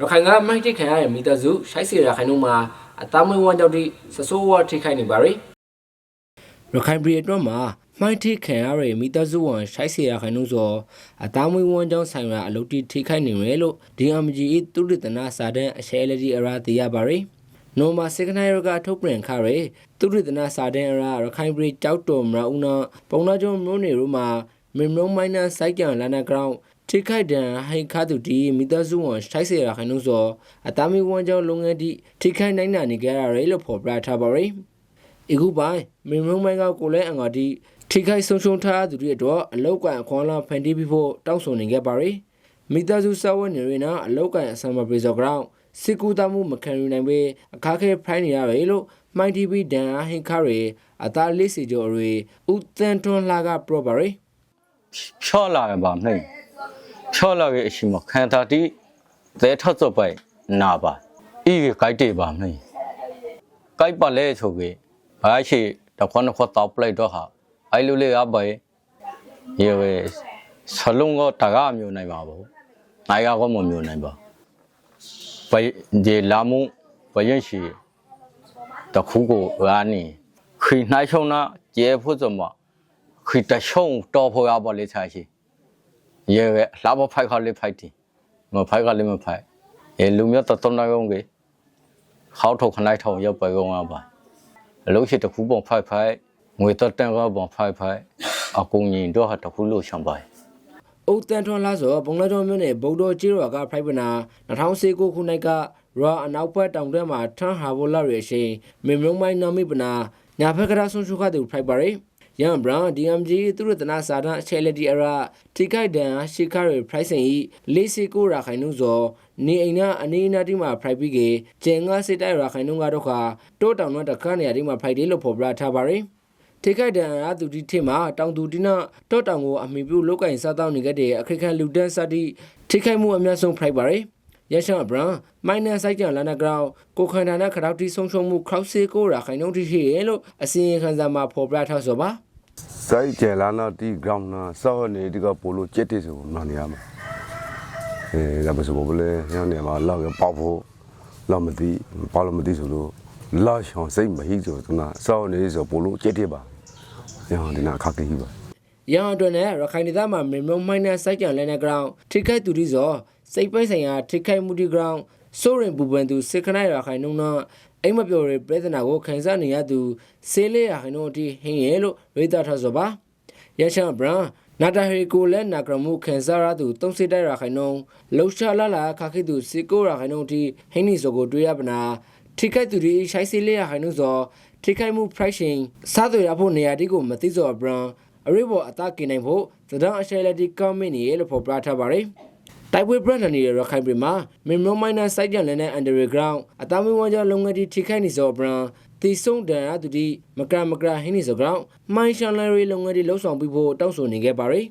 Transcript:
ရခိုင်ကမိုက်တစ်ခံရတဲ့မိသားစုရှိုက်စီရခိုင်တို့မှာအသားမွေးဝမ်းကြောင့်တိဆဆိုးဝါထိခိုက်နေပါရယ်ရခိုင်ပြည်အတွက်မှာမိုက်တစ်ခံရတဲ့မိသားစုဝင်ရှိုက်စီရခိုင်တို့ဆိုအသားမွေးဝမ်းကြောင့်ဆိုင်ရာအလုပ်တိထိခိုက်နေတယ်လို့ DMG သူရတနာစာတန်းအရှဲလဒီအရာသိရပါရယ်နိုမာစေကနိုင်ရကထုတ်ပြန်ခရဲသူရတနာစာတန်းအရာရခိုင်ပြည်ကြောက်တော်မရဦးနာပုံနာကျုံမျိုးနေတို့မှာမင်မုံမိုင်းနာစိုက်ကြံလာနာဂရောင်းထိခိုက်ဒဏ်ဟိန်ခါသူဒီမိသားစုဝင်ထိုက်စေရခိုင်လို့ဆိုအသားမီဝမ်းကြောင်းလုပ်ငန်းတိထိခိုက်နိုင်နာနေကြရရဲလို့ဖော်ပြထားပါရယ်အခုပိုင်းမင်မုံမိုင်းကကိုလဲအငါတိထိခိုက်ဆုံးရှုံးထားသူတွေအတွက်အလောက်ကန်အခွန်လာဖန်တီးပြီးဖို့တောင်းဆိုနေခဲ့ပါရယ်မိသားစုစောဝတ်နေရနာအလောက်ကန်အဆံမပြေစော်ကြောင်းစစ်ကူတမှုမခံယူနိုင်ပေအခါခဲဖိုင်းနေရတယ်လို့မိုင်းတီဗီဒန်ဟင်ခါရီအသားလေးစီကျော်ရီဦးတန်ထွန်းလာကပရောပါရီဖြောလာပါမင်း ဖြောလာရဲ့အရှိမခန္ဓာတိသဲထတ်စောပိုင်နာပါဤကကြိုက်တေပါမင်းကြိုက်ပါလဲဆိုကေဘာရှိတခွန်းခွတောက်ပလိုက်တော့ဟာအိုင်လူလေးအပိုင်ရေဝဲဆလုံးကတကားမျိုးနိုင်ပါဘူးနိုင်ရကောမမျိုးနိုင်ပါဘယ်ဒီလာမှုဘယ်ရင်ရှိတခုကိုရာနီခိနိုင်ချုံနာကျေဖို့စမခိတရှုံတော်ဖို့ရပါလေချာရှိ ရေကလာဘဖိုက်ခါလေးဖိုက်တီမဖိုက်ကလေးမဖိုက်အဲလူမျိုးတတော်နာကုန်းကေခေါထုတ်ခနိုင်ထောင်ရောက်ပဲကုန်းပါအလုံးရှိတခုပုံဖိုက်ဖိုက်ငွေတက်တန်ကပုံဖိုက်ဖိုက်အကုန်ရင်တော့ဟာတခုလို့ရှံပါဦးတန်ထွန်းလာဆိုပုံလာကျော်မြို့နယ်ဗုဒ္ဓကျေးရွာကဖိုက်ပနာ2019ခုနှစ်ကရာအနောက်ဘက်တောင်ထဲမှာထန်းဟာဘိုလာရရှိမင်မုံမိုင်းနာမိပနာညာဘက်ကရာဆွန်ရှုခတဲ့ဖိုက်ပါရီ ယန်ဘရန် DMG သူရတနာစာဒန်ချဲလက်ဒီအရာထိခိုက်ဒန်ရှိခရ pricing ဤလေးစီကိုရာခိုင်နှုန်းစောနေအိမ်နာအနေနာတိမှာ price ပြီးကေကျင်ငါစစ်တိုက်ရာခိုင်နှုန်းကတော့ခါတိုးတောင်တော့တခါနေရာဒီမှာ price လေးလို့ဖော်ပြထားပါရီထိခိုက်ဒဏ်ရာသူဒီထင်မှာတောင်သူဒီနာတော့တောင်ကိုအမိပြုလောက်ကင်စားတောင်းနေခဲ့တဲ့အခက်ခန့်လူဒန်းစတိထိခိုက်မှုအများဆုံးဖိုက်ပါရယ် ရရှန်ဘရန်မိုင်းနန်ဆိုင်ကြလာနာဂရောင်းကိုခန္ဓာနာခရောက်တီဆုံးရှုံးမှုခောက်စေကိုရာခိုင်နှုန်းတိရှိရလို့အစီရင်ခံစာမှာဖော်ပြထားဆိုပါစိုက်ကျလာနာတီဂရောင်းနာစောနေဒီကပိုလိုကျက်တေဆိုနာနေရမှာအဲဒါပဲဆိုဘလဲညနေမှာလောက်ရပေါက်ဖို့လောက်မသိပေါက်လို့မသိဆိုလို့လောက်ရှောင်းစိတ်မဟိဆိုသူနာစောနေဆိုပိုလိုကျက်တေပါညောင်းဒီနာခါကိပါရန်အတွက်နဲ့ရခိုင်ဒေသမှာမင်မုံမိုင်းနန်ဆိုင်ကြလဲနာဂရောင်းထိခိုက်သူဒီဆို စိတ်ပိုက်ဆိုင်ရာထိခိုက်မှုဒီဂရောင်းစိုးရင်ပူပန်သူစစ်ခနိုင်ရာခိုင်နှုန်းနာအိမ်မပြော်ရပြဿနာကိုခံစားနေရသူဆေးလေးရာခိုင်နှုန်းအထိဟင်းရဲလို့ရေးသားထားဆိုပါရရှန်ဘရန်နာတာဟီကိုလည်းနာဂရမှုခင်စားရသူတုံးစစ်တိုက်ရခိုင်နှုံလှုပ်ရှားလာလာခခိသူစီကိုရခိုင်နှုံတီဟင်းနီဆိုကိုတွေ့ရပနာထိခိုက်သူဒီရှိုင်းစီလေးရခိုင်နှုံဆိုထိခိုက်မှု pricing စားသွေရဖို့နေရာဒီကိုမသိစောဘရန်အရိဘောအသားกินနိုင်ဖို့သဒံအရှယ်လက်ဒီကောမင်းနေလို့ဖော်ပြထားပါတယ် တိုက်ပွဲဘရန်နေရခိုင်ပြည်မှာမင်မမိုင်းနာစိုက်ကြလည်းနဲ့ underground အသားမွေးဝမ်းကြောလုံငန်းတီထိခိုက်နေစောဘရန်တီဆုံးတန်အတူဒီမကရမကရဟင်းနေစောကောင်မိုင်းရှန်လရီလုံငန်းတီလှုပ်ဆောင်ပြီးဖို့တောင်းဆိုနေခဲ့ပါရယ်